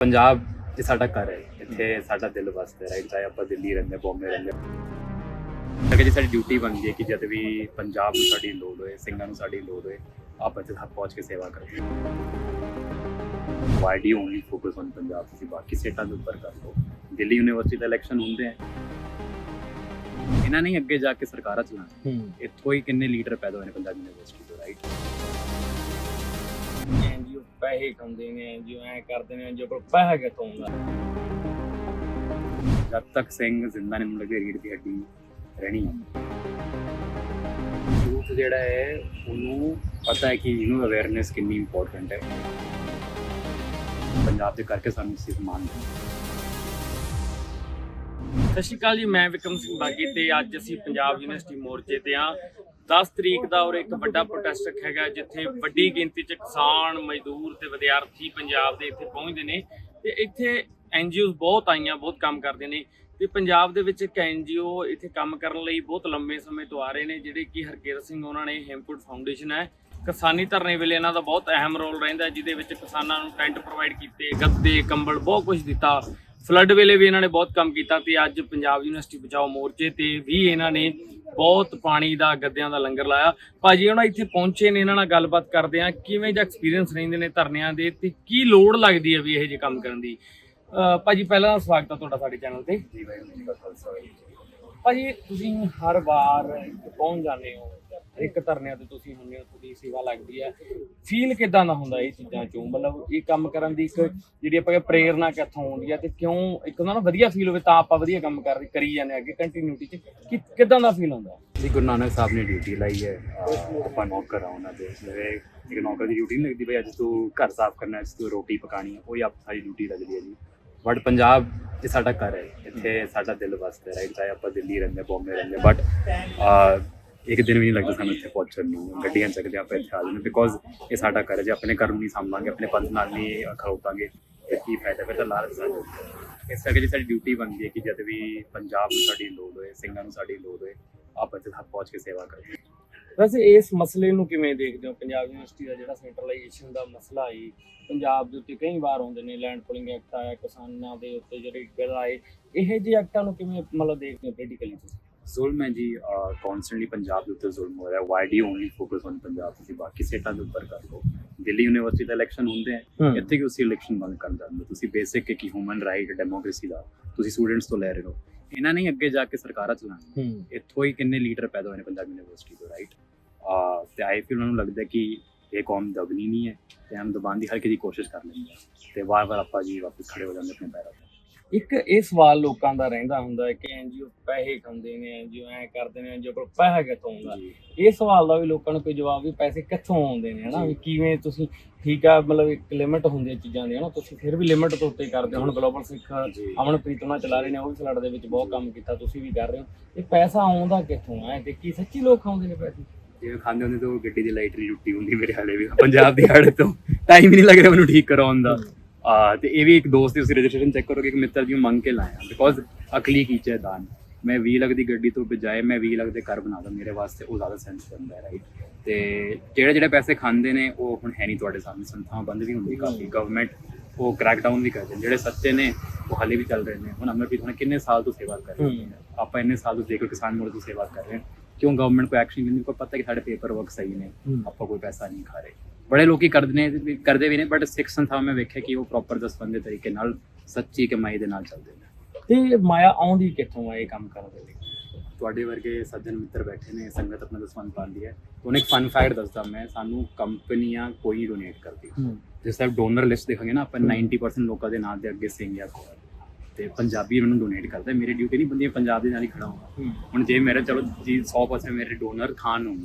ਪੰਜਾਬ ਇਹ ਸਾਡਾ ਘਰ ਹੈ ਇੱਥੇ ਸਾਡਾ ਦਿਲ ਵਸਦਾ ਹੈ ਰਾਈਟ ਚਾਹੇ ਆਪਾਂ ਦਿੱਲੀ ਰਹਿੰਦੇ ਬੰਬੇ ਰਹਿੰਦੇ ਤਾਂ ਜੀ ਸਾਡੀ ਡਿਊਟੀ ਬਣਦੀ ਹੈ ਕਿ ਜਦ ਵੀ ਪੰਜਾਬ ਨੂੰ ਸਾਡੀ ਲੋੜ ਹੋਏ ਸਿੰਘਾਂ ਨੂੰ ਸਾਡੀ ਲੋੜ ਹੋਏ ਆਪਾਂ ਇੱਥੇ ਤੱਕ ਪਹੁੰਚ ਕੇ ਸੇਵਾ ਕਰੀਏ why do only focus on Punjab ਤੁਸੀਂ ਬਾਕੀ ਸਟੇਟਾਂ ਦੇ ਉੱਪਰ ਕਰ ਲਓ ਦਿੱਲੀ ਯੂਨੀਵਰਸਿਟੀ ਦਾ ਇਲੈਕਸ਼ਨ ਹੁੰਦੇ ਆ ਇਹਨਾਂ ਨੇ ਹੀ ਅੱਗੇ ਜਾ ਕੇ ਸਰਕਾਰਾਂ ਚਲਾਉਣਾ ਹੂੰ ਇੱਥੋਂ ਹੀ ਕਿੰਨੇ ਲੀਡਰ ਪੈਦਾ ਹੋਏ ਨੇ ਪੰਜਾਬ ਯੂਨੀਵਰਸਿਟੀ ਤੋਂ ਰਾਈਟ ਐਨਜੀਓ ਪੈਸੇ ਖਾਂਦੇ ਨੇ ਐਨਜੀਓ ਐ ਕਰਦੇ ਨੇ ਐਨਜੀਓ ਕੋਲ ਪੈਸਾ ਕਿੱਥੋਂ ਆਉਂਦਾ? ਜਦ ਤੱਕ ਸਿੰਘ ਜ਼ਿੰਦਾ ਨੇ ਮੈਨੂੰ ਲੱਗੇ ਰੀੜ ਦੀ ਹੱਡੀ ਰਹਿਣੀ ਹੈ ਯੂਥ ਜਿਹੜਾ ਹੈ, ਉਹਨੂੰ ਪਤਾ ਹੈ ਕਿ ਇਹਨੂੰ ਅਵੇਅਰਨੈਸ ਕਿੰਨੀ ਇੰਪੋਰਟੈਂਟ ਹੈ। ਪੰਜਾਬ ਦੇ ਕਰਕੇ ਸਾਨੂੰ ਸਿਰਫ ਮਾਨ ਹੈ ਸਤਿ ਸ਼੍ਰੀ ਅਕਾਲ ਜੀ, ਮੈਂ ਵਿਕਰਮ ਸਿੰਘ ਬਾਗੀ ਤੇ ਅੱਜ ਅਸੀਂ ਪੰਜਾਬ ਯੂਨੀਵਰਸਿਟੀ ਮੋਰਚੇ ਤੇ ਆ 10 ਤਰੀਕ ਦਾ ਔਰ ਇੱਕ ਵੱਡਾ ਪ੍ਰੋਟੈਸਟ ਰੱਖਿਆ ਗਿਆ, ਜਿੱਥੇ ਵੱਡੀ ਗਿਣਤੀ 'ਚ ਕਿਸਾਨ, ਮਜ਼ਦੂਰ ਤੇ ਵਿਦਿਆਰਥੀ ਪੰਜਾਬ ਦੇ ਇੱਥੇ ਪਹੁੰਚਦੇ ਨੇ ਤੇ ਇੱਥੇ ਐਨਜੀਓਜ਼ ਬਹੁਤ ਆਈਆਂ, ਬਹੁਤ ਕੰਮ ਕਰਦੇ ਨੇ ਤੇ ਪੰਜਾਬ ਦੇ ਵਿੱਚ ਇੱਕ ਐਨਜੀਓ ਇੱਥੇ ਕੰਮ ਕਰਨ ਲਈ ਬਹੁਤ ਲੰਬੇ ਸਮੇਂ ਤੋਂ ਆ ਰਹੇ ਨੇ, ਜਿਹੜੇ ਕਿ ਹਰਕੇਰ ਸਿੰਘ ਉਹਨਾਂ ਨੇ ਹੇਮਕੁੰਟ ਫਾਊਂਡੇਸ਼ਨ ਹੈ। ਕਿਸਾਨੀ ਧਰਨੇ ਵੇਲੇ ਇਹਨਾਂ ਦਾ ਬਹੁਤ ਅਹਿਮ ਰੋਲ ਰਹਿੰਦਾ ਜਿਹਦੇ ਵਿੱਚ ਕਿਸਾਨਾਂ ਨੂੰ ਟੈਂਟ ਪ੍ਰੋਵਾਈਡ ਕੀਤੇ, ਗੱਦੇ, ਕੰਬਲ, ਬਹੁਤ ਕੁਝ ਦਿੱਤਾ। ਫਲੱਡ ਵੇਲੇ ਵੀ ਇਹਨਾਂ ਨੇ ਬਹੁਤ ਕੰਮ ਕੀਤਾ ਤੇ ਅੱਜ ਪੰਜਾਬ ਯੂਨੀਵਰਸਿਟੀ ਬਚਾਓ ਮੋਰਚੇ ਤੇ ਵੀ ਇਹਨਾਂ ਨੇ ਬਹੁਤ ਪਾਣੀ ਦਾ ਗੱਦਿਆਂ ਦਾ ਲੰਗਰ ਲਾਇਆ। ਭਾਜੀ ਉਹਨਾਂ ਇੱਥੇ ਪਹੁੰਚੇ ਨੇ ਇਹਨਾਂ ਨਾਲ ਗੱਲਬਾਤ ਕਰਦੇ ਆ ਕਿਵੇਂ ਜਿਹਾ ਐਕਸਪੀਰੀਅੰਸ ਰਹਿੰਦੇ ਨੇ ਧਰਨਿਆਂ ਦੇ ਤੇ ਕੀ ਲੋੜ ਲੱਗਦੀ ਹੈ ਵੀ ਇਹ ਜੇ ਕੰਮ ਕਰਨ ਦੀ? ਭਾਜੀ ਪਹਿਲਾਂ ਤਾਂ ਸਵਾਗਤ ਹੈ ਤੁਹਾਡਾ ਸਾਡੇ ਚੈਨਲ ਤੇ। ਜੀ ਭਾਈ ਜੀ ਦਾ। ਭਾਜੀ ਤੁਸੀਂ ਹਰ ਵਾਰ ਪਹੁੰਚ ਜਾਂਦੇ ਹੋ। ਹਰ ਇੱਕ ਧਰਨਿਆਂ ਤੇ ਤੁਸੀਂ ਹੁੰਦੇ ਹੋ, ਤੁਹਾਡੀ ਸੇਵਾ ਲੱਗਦੀ ਹੈ। ਫੀਲ ਕਿਦਾਂ ਦਾ ਹੁੰਦਾ ਇਹ ਚੀਜ਼ਾਂ ਚੋਂ? ਮਤਲਬ ਇਹ ਕੰਮ ਕਰਨ ਦੀ ਇੱਕ ਜਿਹੜੀ ਆਪਾਂ ਕਹਿੰਦੇ ਪ੍ਰੇਰਨਾ ਕਿੱਥੋਂ ਆਉਂਦੀ ਹੈ ਤੇ ਕਿਉਂ ਇੱਕ ਹੁੰਦਾ ਨਾ ਵਧੀਆ ਫੀਲ ਹੋਵੇ ਤਾਂ ਆਪਾਂ ਵਧੀਆ ਕੰਮ ਕਰ ਕਰੀ ਜਾਂਦੇ ਹਾਂ ਅੱਗੇ ਕੰਟੀਨਿਊਟੀ ਚ। ਕਿ ਕਿਦਾਂ ਦਾ ਫੀਲ ਹੁੰਦਾ? ਜੀ, ਗੁਰੂ ਨਾਨਕ ਸਾਹਿਬ ਨੇ ਡਿਊਟੀ ਲਾਈ ਹੈ। ਆਪਾਂ ਨੌਕਰ ਆ ਉਹਨਾਂ ਦੇ। ਮੇਰੇ ਇੱਕ ਨੌਕਰ ਦੀ ਡਿਊਟੀ ਨਹੀਂ ਲੱਗਦੀ ਬਈ, ਅੱਜ ਤੂੰ ਘਰ ਸਾਫ਼ ਕਰਨਾ ਹੈ, ਅੱਜ ਤੂੰ ਰੋਟੀ ਪਕਾਣੀ ਹੈ, ਉਹੀ ਆਪ ਸਾਡੀ ਡਿਊਟੀ ਲੱਗਦੀ ਹੈ ਜੀ। ਬਟ ਪੰਜਾਬ ਇਹ ਸਾਡਾ ਘਰ ਹੈ, ਇੱਥੇ ਸਾਡਾ ਦਿਲ ਵਸਦਾ ਰਾਈਟ ਚਾਹੇ ਆਪਾਂ ਦਿੱਲੀ ਰਹਿੰਦੇ, ਬੰਬੇ ਰਹਿੰਦੇ ਬਟ ਇੱਕ ਦਿਨ ਵੀ ਨਹੀਂ ਲੱਗਦਾ ਸਾਨੂੰ ਇੱਥੇ ਪਹੁੰਚਣ ਨੂੰ, ਗੱਡੀਆਂ ਚੱਕਦੇ ਆਪਾਂ ਇੱਥੇ ਆ ਜਾਂਦੇ ਬਿਕੋਜ਼ ਇਹ ਸਾਡਾ ਘਰ ਹੈ ਆਪਣੇ ਘਰ ਨੂੰ ਨਹੀਂ ਸੰਭਾਲਾਂਗੇ ਆਪਣੇ ਪੰਥ ਨਾਲ ਨਹੀਂ ਖੜੋਤਾਂਗੇ ਫਿਰ ਕੀ ਫਾਇਦਾ ਫਿਰ ਤਾਂ ਲਾਲਚ ਸਾਨੂੰ ਇਸ ਕਰਕੇ ਸਾਡੀ ਡਿਊਟੀ ਬਣਦੀ ਹੈ ਕਿ ਜਦ ਵੀ ਪੰਜਾਬ ਨੂੰ ਸਾਡੀ ਲੋੜ ਹੋਏ, ਸਿੰਘਾਂ ਨੂੰ ਸਾਡੀ ਲੋੜ ਹੋਏ, ਆਪਾਂ ਇੱਥੇ ਤੱਕ ਪਹੁੰਚ ਕੇ ਸੇਵਾ ਕਰੀਏ। ਵੈਸੇ ਇਸ ਮਸਲੇ ਨੂੰ ਕਿਵੇਂ ਦੇਖਦੇ ਹੋ? ਪੰਜਾਬ ਯੂਨੀਵਰਸਿਟੀ ਦਾ ਜਿਹੜਾ ਸੈਂਟਰਲਾਈਜੇਸ਼ਨ ਦਾ ਮਸਲਾ ਹੈ, ਪੰਜਾਬ ਦੇ ਉੱਤੇ ਕਈ ਵਾਰ ਆਉਂਦੇ ਨੇ ਲੈਂਡ ਪੁਲਿੰਗ ਐਕਟ ਆਇਆ, ਕਿਸਾਨਾਂ ਦੇ ਉੱਤੇ ਜਿਹੜੇ ਬਿੱਲ ਆਏ, ਇਹ ਜਿਹੇ ਐਕਟਾਂ ਨੂੰ ਕਿਵੇਂ ਮਤਲਬ ਦੇਖਦੇ ਹੋ ਪੋਲੀਟੀਕਲੀ ਤੁਸੀਂ? ਜ਼ੁਲਮ ਹੈ ਜੀ ਕਨਸਟੈਂਟਲੀ ਪੰਜਾਬ ਦੇ ਉੱਤੇ ਜ਼ੁਲਮ ਹੋ ਰਿਹਾ। Why do only focus on Punjab ਤੁਸੀਂ ਬਾਕੀ ਸਟੇਟਾਂ ਦੇ ਉੱਪਰ ਕਰ ਲਓ। ਦਿੱਲੀ ਯੂਨੀਵਰਸਿਟੀ ਦਾ ਇਲੈਕਸ਼ਨ ਹੁੰਦੇ ਆ ਇੱਥੇ ਕਿ ਤੁਸੀਂ ਇਲੈਕਸ਼ਨ ਬੰਦ ਕਰ ਦਿੰਦੇ। ਹੋ। ਤੁਸੀਂ ਬੇਸਿਕ ਕਿ ਹਿਊਮਨ ਰਾਈਟ ਡੈਮੋਕ੍ਰੇਸੀ ਦਾ। ਤੁਸੀਂ ਸਟੂਡੈਂਟਸ ਤੋਂ ਲੈ ਰਹੇ ਹੋ। ਇਹਨਾਂ ਨੇ ਹੀ ਅੱਗੇ ਜਾ ਕੇ ਸਰਕਾਰਾਂ ਚਲਾਉਣਾ ਹੂੰ। ਇੱਥੋਂ ਹੀ ਕਿੰਨੇ ਲੀਡਰ ਪੈਦਾ ਹੋਏ ਨੇ ਪੰਜਾਬ ਯੂਨੀਵਰਸਿਟੀ ਤੋਂ ਰਾਈਟ ਤੇ ਆਈ ਫੀਲ ਉਹਨਾਂ ਨੂੰ ਲੱਗਦਾ ਕਿ ਇਹ ਕੌਮ ਦਬਨੀ ਨਹੀਂ ਹੈ ਤੇ ਹਮ ਦਬਾਉਣ ਦੀ ਹਰ ਕਿਸੇ ਦੀ ਕੋਸ਼ਿਸ਼ ਕਰ ਲੈਂਦੇ ਆ। ਤੇ ਵਾਰ-ਵਾਰ ਆਪਾਂ ਜੀ ਵਾਪਸ ਖੜੇ ਹੋ ਜਾਂਦੇ ਆਪਣੇ ਪੈਰਾਂ ਤੇ। ਇੱਕ ਇਹ ਸਵਾਲ ਲੋਕਾਂ ਦਾ ਰਹਿੰਦਾ ਹੁੰਦਾ ਹੈ ਕਿ ਐਨਜੀਓ ਪੈਸੇ ਖਾਂਦੇ ਨੇ ਐਨਜੀਓ ਐ ਕਰਦੇ ਨੇ ਐਨਜੀਓ ਕੋਲ ਪੈਸਾ ਕਿੱਥੋਂ ਆਉਂਦਾ? ਇਹ ਸਵਾਲ ਦਾ ਵੀ ਲੋਕਾਂ ਨੂੰ ਕੋਈ ਜਵਾਬ ਵੀ ਪੈਸੇ ਕਿੱਥੋਂ ਆਉਂਦੇ ਨੇ ਹਨਾ? ਵੀ ਕਿਵੇਂ ਤੁਸੀਂ ਠੀਕ ਆ ਮਤਲਬ ਇੱਕ ਲਿਮਿਟ ਹੁੰਦੀ ਹੈ ਚੀਜ਼ਾਂ ਦੀ ਹਨਾ? ਤੁਸੀਂ ਫਿਰ ਵੀ ਲਿਮਿਟ ਤੋਂ ਉੱਤੇ ਕਰਦੇ ਹੋ। ਹੁਣ ਗਲੋਬਲ ਸਿੱਖ ਅਮਨਪ੍ਰੀਤ ਉਹਨਾਂ ਚਲਾ ਰਹੇ ਨੇ ਉਹ ਵੀ ਫਲੱਡ ਦੇ ਵਿੱਚ ਬਹੁਤ ਕੰਮ ਕੀਤਾ ਤੁਸੀਂ ਵੀ ਕਰ ਰਹੇ ਹੋ। ਇਹ ਪੈਸਾ ਆਉਂਦਾ ਕਿੱਥੋਂ ਹੈ ਤੇ ਕੀ ਸੱਚੀ ਲੋਕ ਖਾਉਂਦੇ ਨੇ ਪੈਸੇ? ਜਿਵੇਂ ਖਾਂਦੇ ਹੁੰਦੇ ਤਾਂ ਗੱਡੀ ਦੀ ਲਾਈਟ ਨਹੀਂ ਟੁੱਟੀ ਹੁੰਦੀ ਮੇਰੇ ਹਾਲੇ ਵੀ। ਪੰਜਾਬ ਦੀ ਹੜ ਤੋਂ। ਟਾਈਮ ਹੀ ਨਹੀਂ ਲੱਗ ਰਿਹਾ ਮੈਨੂੰ ਠੀਕ ਕਰਾਉਣ ਦਾ। ਆ ਤੇ ਇਹ ਵੀ ਇੱਕ ਦੋਸਤ ਦੀ ਤੁਸੀਂ ਰਜਿਸਟ੍ਰੇਸ਼ਨ ਚੈੱਕ ਕਰੋਗੇ ਇੱਕ ਮਿੱਤਰ ਜੀ ਨੂੰ ਮੰਗ ਕੇ ਲਾਇਆ। ਬਿਕੋਜ਼ ਅਕਲੀ ਕੀਚੇ ਦਾਨ। ਮੈਂ 20 ਲੱਖ ਦੀ ਗੱਡੀ ਤੋਂ ਬਜਾਏ ਮੈਂ 20 ਲੱਖ ਦੇ ਘਰ ਬਣਾ ਦਾਂ ਮੇਰੇ ਵਾਸਤੇ ਉਹ ਜ਼ਿਆਦਾ ਸੈਂਸ ਕਰਦਾ ਹੈ ਰਾਈਟ ਤੇ ਜਿਹੜੇ ਜਿਹੜੇ ਪੈਸੇ ਖਾਂਦੇ ਨੇ ਉਹ ਹੁਣ ਹੈ ਨਹੀਂ ਤੁਹਾਡੇ ਸਾਹਮਣੇ ਸੰਸਥਾਵਾਂ ਬੰਦ ਵੀ ਹੁੰਦੀ ਕਾਫੀ। ਗਵਰਨਮੈਂਟ ਉਹ ਕ੍ਰੈਕ ਡਾਊਨ ਵੀ ਕਰਦੇ ਨੇ ਜਿਹੜੇ ਸੱਚੇ ਨੇ ਉਹ ਹਾਲੇ ਵੀ ਚੱਲ ਰਹੇ ਨੇ। ਹੁਣ ਅਮਰਪ੍ਰੀਤ ਹੁਣ ਕਿੰਨੇ ਸਾਲ ਤੋਂ ਸੇਵਾ ਕਰ ਰਹੇ ਨੇ? ਆਪਾਂ ਇੰਨੇ ਸਾਲ ਤੋਂ ਦੇਖੋ ਕਿਸਾਨ ਮੋਰਚੇ ਦੀ ਸੇਵਾ ਕਰ ਰਹੇ ਹਾਂ। ਕਿਉਂ ਗਵਰਨਮੈਂਟ ਕੋਈ ਐਕਸ਼ਨ ਨਹੀਂ ਕੋਈ ਪਤਾ ਕਿ ਸਾਡੇ ਪੇਪਰ ਵਰਕ ਸਹੀ ਨੇ। ਆਪਾਂ ਕੋਈ ਪੈਸਾ ਨਹੀਂ ਖਾ ਰਹੇ। ਬੜੇ ਲੋਕੀ ਕਰਦੇ ਨੇ ਕਰਦੇ ਵੀ ਨੇ ਬਟ ਸਿੱਖ ਸੰਸਥਾਵਾਂ ਮੈਂ ਵੇਖਿਆ ਕਿ ਉਹ ਪ੍ਰੋਪਰ ਦਸਵੰਦ ਦੇ ਤਰੀਕੇ ਨਾਲ ਸੱਚੀ ਕਮਾਈ ਦੇ ਨਾਲ ਚੱਲਦੇ ਨੇ। ਤੇ ਮਾਇਆ ਆਉਂਦੀ ਕਿੱਥੋਂ ਆ ਇਹ ਕੰਮ ਕਰਨ ਦੇ ਲਈ? ਤੁਹਾਡੇ ਵਰਗੇ ਸੱਜਣ ਮਿੱਤਰ ਬੈਠੇ ਨੇ ਸੰਗਤ ਆਪਣਾ ਦਸਵੰਦ ਪਾਉਂਦੀ ਹੈ। ਉਹਨੇ ਇੱਕ ਫਨ ਫੈਕਟ ਦੱਸਦਾ ਮੈਂ ਸਾਨੂੰ ਕੰਪਨੀਆਂ ਕੋਈ ਡੋਨੇਟ ਕਰਦੀ ਜਿਸ ਤਰ੍ਹਾਂ ਡੋਨਰ ਲਿਸਟ ਦੇਖਾਂਗੇ ਨਾ ਆਪਾਂ 90% ਲੋਕਾਂ ਦੇ ਨਾਂ ਦੇ ਅੱਗੇ ਸਿੰਘ ਜਾਂ ਕੌਰ ਤੇ ਪੰਜਾਬੀ ਮੈਨੂੰ ਡੋਨੇਟ ਕਰਦਾ ਮੇਰੀ ਡਿਊਟੀ ਨਹੀਂ ਬੰਦੀ ਪੰਜਾਬ ਦੇ ਨਾਲ ਹੀ ਖੜਾ ਹਾਂ। ਹੁਣ ਜੇ ਮੇਰੇ ਚਲੋ ਜੀ 100% ਮੇਰੇ ਡੋਨਰ ਖਾਨ ਹੋਣ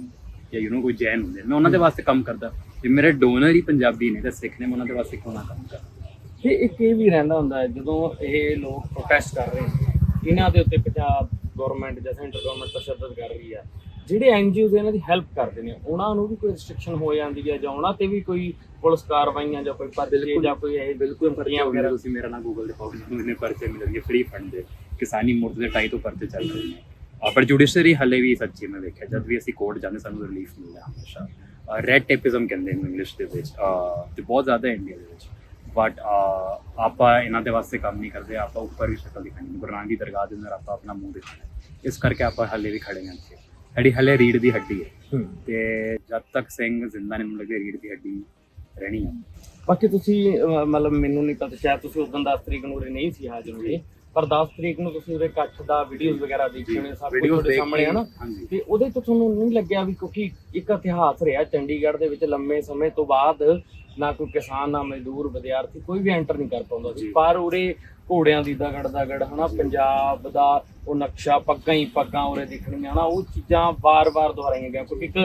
ਜਾਂ ਯੂ نو ਕੋਈ ਜੈਨ ਹੁੰਦੇ ਮੈਂ ਉਹਨਾਂ ਦੇ ਵਾਸਤੇ ਕੰਮ ਕਰਦਾ। ਜੇ ਮੇਰੇ ਡੋਨਰ ਹੀ ਪੰਜਾਬੀ ਨੇ ਤਾਂ ਸਿੱਖ ਨੇ ਮੈਂ ਉਹਨਾਂ ਦੇ ਵਾਸਤੇ ਨਾ ਕੰਮ ਕਰਾਂ? ਤੇ ਇੱਕ ਇਹ ਵੀ ਰਹਿੰਦਾ ਹੁੰਦਾ ਹੈ ਜਦੋਂ ਇਹ ਲੋਕ ਪ੍ਰੋਟੈਸਟ ਕਰ ਰਹੇ ਨੇ ਇਹਨਾਂ ਦੇ ਉੱਤੇ ਪੰਜਾਬ ਗਵਰਨਮੈਂਟ ਜਾਂ ਸੈਂਟਰ ਗਵਰਨਮੈਂਟ ਤਸ਼ੱਦਦ ਕਰ ਰਹੀ ਹੈ ਜਿਹੜੇ ਐਨਜੀਓਜ਼ ਇਹਨਾਂ ਦੀ ਹੈਲਪ ਕਰਦੇ ਨੇ ਉਹਨਾਂ ਨੂੰ ਵੀ ਕੋਈ ਰਿਸਟ੍ਰਿਕਸ਼ਨ ਹੋ ਜਾਂਦੀ ਹੈ ਜਾਂ ਉਹਨਾਂ ਤੇ ਵੀ ਕੋਈ ਪੁਲਿਸ ਕਾਰਵਾਈਆਂ ਜਾਂ ਕੋਈ ਪਰਚੇ ਜਾਂ ਕੋਈ ਇਹ ਬਿਲਕੁਲ ਪਰਚੇ ਵਗੈਰਾ। ਤੁਸੀਂ ਮੇਰਾ ਨਾਮ ਗੂਗਲ ਤੇ ਪਾਓਗੇ ਤੁਹਾਨੂੰ ਇਹਨੇ ਪਰਚੇ ਮਿਲਣਗੇ ਫ੍ਰੀ ਫੰਡ ਦੇ ਕਿਸਾਨੀ ਮੋਰਚੇ ਦੇ ਟਾਈ ਤੋਂ ਪਰਚੇ ਚੱਲ ਰਹੇ ਨੇ। ਅਹ ਪਰ ਜੁਡੀਸ਼ਰੀ ਹਲੇ ਵੀ ਸੱਚੀ ਮੈਂ ਵੇਖਿਆ ਜਦ ਵੀ ਅਸੀਂ ਕੋਰਟ ਜਾਂਦੇ ਸਾਨੂੰ ਰਿਲੀਫ ਮਿਲਦਾ ਹਮੇਸ਼ਾ। ਰੈਡ ਟੇਪਿਜ਼ਮ ਕਹਿੰਦੇ ਨੇ ਇੰਗਲਿਸ਼ ਦੇ ਵਿੱਚ ਤੇ ਬਹੁਤ ਜ਼ਿਆਦਾ ਇੰਡੀਆ ਦੇ ਵਿੱਚ। ਬਟ ਆਪਾਂ ਇਹਨਾਂ ਦੇ ਵਾਸਤੇ ਕੰਮ ਨਹੀਂ ਕਰਦੇ ਆਪਾਂ ਉੱਪਰ ਵੀ ਸ਼ਕਲ ਦਿਖਾਣੀ ਗੁਰੂ ਨਾਨਕ ਦੀ ਦਰਗਾਹ ਦੇ ਅੰਦਰ ਆਪਾਂ ਆਪਣਾ ਮੂੰਹ ਦਿਖਾਣਾ ਇਸ ਕਰਕੇ ਆਪਾਂ ਹੱਲੇ ਵੀ ਖੜੇ ਹਾਂ ਇੱਥੇ। ਸਾਡੀ ਹੱਲੇ ਰੀੜ ਦੀ ਹੱਡੀ ਹੈ। ਤੇ ਜਦ ਤੱਕ ਸਿੰਘ ਜ਼ਿੰਦਾ ਨੇ ਮੈਨੂੰ ਲੱਗਦਾ ਰੀੜ ਦੀ ਹੱਡੀ ਰਹਿਣੀ ਹੈ। ਬਾਕੀ ਤੁਸੀਂ ਮਤਲਬ ਮੈਨੂੰ ਨਹੀਂ ਪਤਾ ਸ਼ਾਇਦ ਤੁਸੀਂ ਉਸ ਦਿਨ 10 ਤਰੀਕ ਨੂੰ ਨਹੀਂ ਸੀ ਹਾਜ਼ਰ ਹੋਏ। ਪਰ 10 ਤਰੀਕ ਨੂੰ ਤੁਸੀਂ ਉਰੇ ਕੱਛ ਦਾ ਵੀਡੀਓਜ਼ ਵਗੈਰਾ ਦੇਖੇ ਹੋਣੇ ਸਭ ਕੁਝ Videos ਤੁਹਾਡੇ ਦੇਖ ਸਾਹਮਣੇ ਹੈ ਨਾ ਹਾਂਜੀ। ਤੇ ਉਹਦੇ ਤੋਂ ਤੁਹਾਨੂੰ ਨਹੀਂ ਲੱਗਿਆ ਵੀ ਕਿਉਂਕਿ ਇੱਕ ਇਤਿਹਾਸ ਰਿਹਾ ਚੰਡੀਗੜ੍ਹ ਦੇ ਵਿੱਚ ਲੰਮੇ ਸਮੇਂ ਤੋਂ ਬਾਅਦ ਨਾ ਕੋਈ ਕਿਸਾਨ ਨਾ ਮਜ਼ਦੂਰ ਵਿਦਿਆਰਥੀ ਕੋਈ ਵੀ ਐਂਟਰ ਨਹੀਂ ਕਰ ਪਾਉਂਦਾ ਸੀ। ਜੀ। ਪਰ ਉਰੇ ਘੋੜਿਆਂ ਦੀ ਦਗੜ ਦਗੜ ਹਨਾ? ਪੰਜਾਬ ਦਾ ਉਹ ਨਕਸ਼ਾ ਪੱਗਾਂ ਹੀ ਪੱਗਾਂ ਉਰੇ ਦਿਖਣੀਆਂ ਹਨਾ? ਉਹ ਚੀਜ਼ਾਂ ਵਾਰ-ਵਾਰ ਦੁਹਰਾਈਆਂ ਗਈਆਂ। ਕਿਉਂਕਿ ਇੱਕ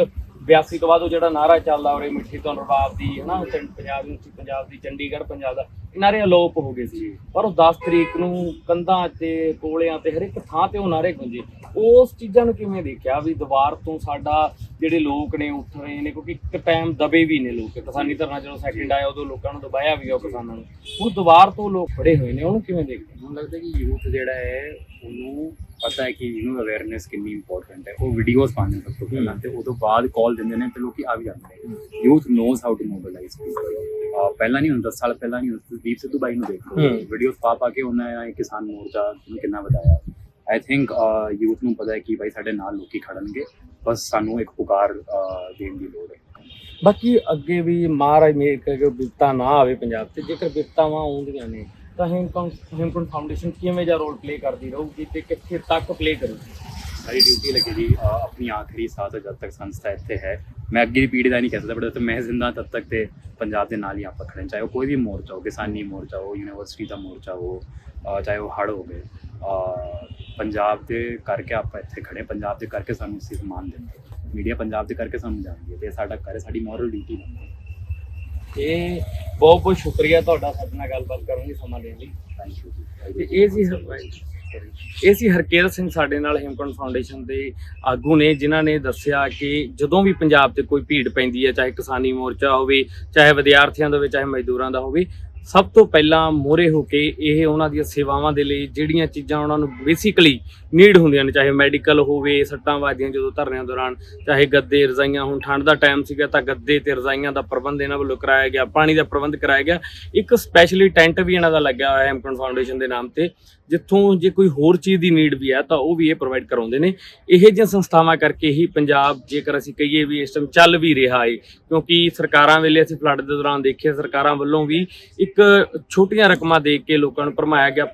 82 ਤੋਂ ਬਾਅਦ ਉਹ ਜਿਹੜਾ ਨਾਰਾ ਚੱਲਦਾ ਉਰੇ ਮਿੱਠੀ ਤੋਂ ਰਬਾਬ ਦੀ ਹਨਾ? ਚੰ- ਪੰਜਾਬ ਯੂਨੀਵਰਸਿਟੀ ਪੰਜਾਬ ਦੀ ਚੰਡੀਗੜ੍ਹ ਪੰਜਾਬ ਦਾ ਨਾਰੇ ਅਲੋਪ ਹੋ ਗਏ ਸੀ। ਪਰ ਉਹ 10 ਤਰੀਕ ਨੂੰ ਕੰਧਾਂ ਤੇ, ਕੋਲਿਆਂ ਤੇ ਹਰ ਇੱਕ ਥਾਂ ਤੇ ਉਹ ਨਾਰੇ ਗੁੰਜੇ ਉਸ ਚੀਜ਼ਾਂ ਨੂੰ ਕਿਵੇਂ ਦੇਖਿਆ ਵੀ ਦੁਬਾਰ ਤੋਂ ਸਾਡਾ ਜਿਹੜੇ ਲੋਕ ਨੇ ਉੱਠ ਰਹੇ ਨੇ ਕਿਉਂਕਿ ਇੱਕ ਟਾਈਮ ਦਬੇ ਵੀ ਨੇ ਲੋਕ। ਕਿਸਾਨੀ ਧਰਨਾ ਜਦੋਂ ਸੈਕਿੰਡ ਆਇਆ ਉਦੋਂ ਲੋਕਾਂ ਨੂੰ ਦਬਾਇਆ ਵੀ ਉਹ ਕਿਸਾਨਾਂ ਨੂੰ। ਹੁਣ ਦੁਬਾਰ ਤੋਂ ਲੋਕ ਖੜੇ ਹੋਏ ਨੇ ਉਹਨੂੰ ਕਿਵੇਂ ਦੇਖਦੇ ਮੈਨੂੰ ਲੱਗਦਾ ਕਿ ਯੂਥ ਜਿਹੜਾ ਹੈ ਉਹਨੂੰ ਪਤਾ ਹੈ ਕਿ ਇਹਨੂੰ ਅਵੇਅਰਨੈਸ ਕਿੰਨੀ ਇੰਪੋਰਟੈਂਟ ਹੈ। ਉਹ ਵੀਡੀਓਜ਼ ਪਾਉਂਦੇ ਸਭ ਤੋਂ ਪਹਿਲਾਂ ਤੇ ਉਦੋਂ ਬਾਅਦ ਕਾਲ ਦਿੰਦੇ ਨੇ ਤੇ ਲੋਕੀ ਆ ਵੀ ਜਾਂਦੇ ਨੇ। Youth knows how to mobilise people ਪਹਿਲਾਂ ਨਹੀਂ ਹੁੰਦਾ 10 ਸਾਲ ਪਹਿਲਾਂ ਨਹੀਂ ਹੁੰਦਾ ਦੀਪ ਸਿੱਧੂ ਬਾਈ ਨੂੰ ਦੇਖ। ਵੀਡੀਓਜ਼ ਪਾ ਪਾ ਕੇ ਉਹਨਾਂ ਨੇ ਕਿਸਾਨ ਮੋਰਚਾ ਨੂੰ ਕਿੰਨਾ ਵਧਾਇਆ। ਆਈ ਥਿੰਕ ਯੂਥ ਨੂੰ ਪਤਾ ਹੈ ਕਿ ਭਾਈ ਸਾਡੇ ਨਾਲ ਲੋਕੀ ਖੜਨਗੇ। ਬਸ ਸਾਨੂੰ ਇੱਕ ਪੁਕਾਰ ਦੇਣ ਦੀ ਲੋੜ ਹੈ। ਬਾਕੀ ਅੱਗੇ ਵੀ ਮਹਾਰਾਜ ਮੇਰ ਕਰਕੇ ਵਿਪਤਾ ਨਾ ਆਵੇ ਪੰਜਾਬ ਤੇ ਜੇਕਰ ਵਿਪਤਾਵਾਂ ਆਉਂਦੀਆਂ ਨੇ ਤਾਂ ਹੇਮਕੁੰਟ ਹੇਮਕੁੰਟ ਫਾਊਂਡੇਸ਼ਨ ਕਿਵੇਂ ਜਿਹਾ ਰੋਲ ਪਲੇ ਕਰਦੀ ਰਹੂਗੀ ਤੇ ਕਿੱਥੇ ਤੱਕ ਪਲੇ ਕਰੂਗੀ? ਸਾਡੀ ਡਿਊਟੀ ਲੱਗੀ ਜੀ ਆਪਣੀ ਆਖਰੀ ਸਾਹ ਜਦ ਤੱਕ ਸੰਸਥਾ ਇੱਥੇ ਹੈ। ਮੈਂ ਅੱਗੇ ਦੀ ਪੀੜ੍ਹੀ ਦਾ ਨਹੀਂ ਕਹਿ ਸਕਦਾ ਬਟ ਮੈਂ ਜ਼ਿੰਦਾ ਤਦ ਤੱਕ ਤੇ ਪੰਜਾਬ ਦੇ ਨਾਲ ਹੀ ਆਪਾਂ ਖੜੇ। ਚਾਹੇ ਉਹ ਕੋਈ ਵੀ ਮੋਰਚਾ ਹੋ ਕਿਸਾਨੀ ਮੋਰਚਾ ਹੋ ਯੂਨੀਵਰਸਿਟੀ ਦਾ ਮੋਰਚਾ ਹੋ ਚਾਹੇ ਉਹ ਹੜ੍ਹ ਹੋਵੇ। ਪੰਜਾਬ ਦੇ ਕਰਕੇ ਆਪਾਂ ਇੱਥੇ ਖੜੇ ਪੰਜਾਬ ਦੇ ਕਰਕੇ ਸਾਨੂੰ ਸਿਰ ਮਾਨ ਦਿੰਦੇ ਮੀਡੀਆ ਪੰਜਾਬ ਦੇ ਕਰਕੇ ਸਾਨੂੰ ਜਾਣਦੀ ਹੈ ਤੇ ਸਾਡਾ ਕਰ ਸਾਡੀ ਮੋਰਲ ਡਿਊਟੀ ਬਣਦੀ ਹੈ। ਇਹ ਬਹੁਤ ਬਹੁਤ ਸ਼ੁਕਰੀਆ ਤੁਹਾਡਾ ਸਾਡੇ ਨਾਲ ਗੱਲਬਾਤ ਕਰਨ ਲਈ ਸਮਾਂ ਦੇਣ ਲਈ। ਥੈਂਕ ਯੂ ਤੇ ਇਹ ਸੀ ਇਹ ਸੀ ਹਰਕੇਤ ਸਿੰਘ ਸਾਡੇ ਨਾਲ ਹੇਮਕੁੰਟ ਫਾਊਂਡੇਸ਼ਨ ਦੇ ਆਗੂ ਨੇ ਜਿਨ੍ਹਾਂ ਨੇ ਦੱਸਿਆ ਕਿ ਜਦੋਂ ਵੀ ਪੰਜਾਬ ਤੇ ਕੋਈ ਭੀੜ ਪੈਂਦੀ ਹੈ ਚਾਹੇ ਕਿਸਾਨੀ ਮੋਰਚਾ ਹੋਵੇ ਚਾਹੇ ਵਿਦਿਆਰਥੀਆਂ ਦਾ ਹੋਵੇ ਚਾਹੇ ਮਜ਼ਦੂਰਾਂ ਦਾ ਹੋਵੇ ਸਭ ਤੋਂ ਪਹਿਲਾਂ ਮੋਰੇ ਹੋ ਕੇ ਇਹ ਉਹਨਾਂ ਦੀਆਂ ਸੇਵਾਵਾਂ ਦੇ ਲਈ ਜਿਹੜੀਆਂ ਚੀਜ਼ਾਂ ਉਹਨਾਂ ਨੂੰ ਬੇਸਿਕਲੀ ਨੀਡ ਹੁੰਦੀਆਂ ਨੇ, ਚਾਹੇ ਮੈਡੀਕਲ ਹੋਵੇ, ਸੱਟਾਂ ਵੱਜਦੀਆਂ ਜਦੋਂ ਧਰਨਿਆਂ ਦੌਰਾਨ, ਚਾਹੇ ਗੱਦੇ, ਰਜ਼ਾਈਆਂ, ਹੁਣ ਠੰਡ ਦਾ ਟਾਈਮ ਸੀਗਾ ਤਾਂ ਗੱਦੇ ਤੇ ਰਜ਼ਾਈਆਂ ਦਾ ਪ੍ਰਬੰਧ ਇਹਨਾਂ ਵੱਲੋਂ ਕਰਾਇਆ ਗਿਆ, ਪਾਣੀ ਦਾ ਪ੍ਰਬੰਧ ਕਰਾਇਆ ਗਿਆ। ਇੱਕ ਸਪੈਸ਼ਲੀ ਟੈਂਟ ਵੀ ਇਹਨਾਂ ਦਾ ਲੱਗਿਆ ਹੋਇਆ ਹੈ ਹੈਮਕਨ ਫਾਊਂਡੇਸ਼ਨ ਦੇ ਨਾਮ ਤੇ। ਜਿੱਥੋਂ ਜੇ ਕੋਈ ਹੋਰ ਚੀਜ਼ ਦੀ ਨੀਡ ਵੀ ਹੈ ਤਾਂ ਉਹ ਵੀ ਇਹ ਪ੍ਰੋਵਾਈਡ ਕਰਾਉਂਦੇ ਨੇ। ਇਹ ਜਿਹੀਆਂ ਸੰਸਥਾਵਾਂ ਕਰਕੇ ਹੀ ਪੰਜਾਬ ਜੇਕਰ ਅਸੀਂ ਕਹੀਏ ਵੀ ਇਸ ਟਾਈਮ ਚੱਲ ਵੀ ਰਿਹਾ ਹੈ ਕਿਉਂਕਿ ਸਰਕਾਰਾਂ ਵੇਲੇ ਅਸੀਂ ਫਲੱਡ ਦੇ ਦੌਰਾਨ ਦੇਖਿਆ, ਸਰਕਾਰਾਂ ਵੱਲੋਂ ਵੀ ਇੱਕ ਛੋਟੀਆਂ ਰਕਮਾਂ ਦੇ ਕੇ ਲੋਕਾਂ ਨੂੰ ਭਰਮਾਇਆ ਗਿਆ।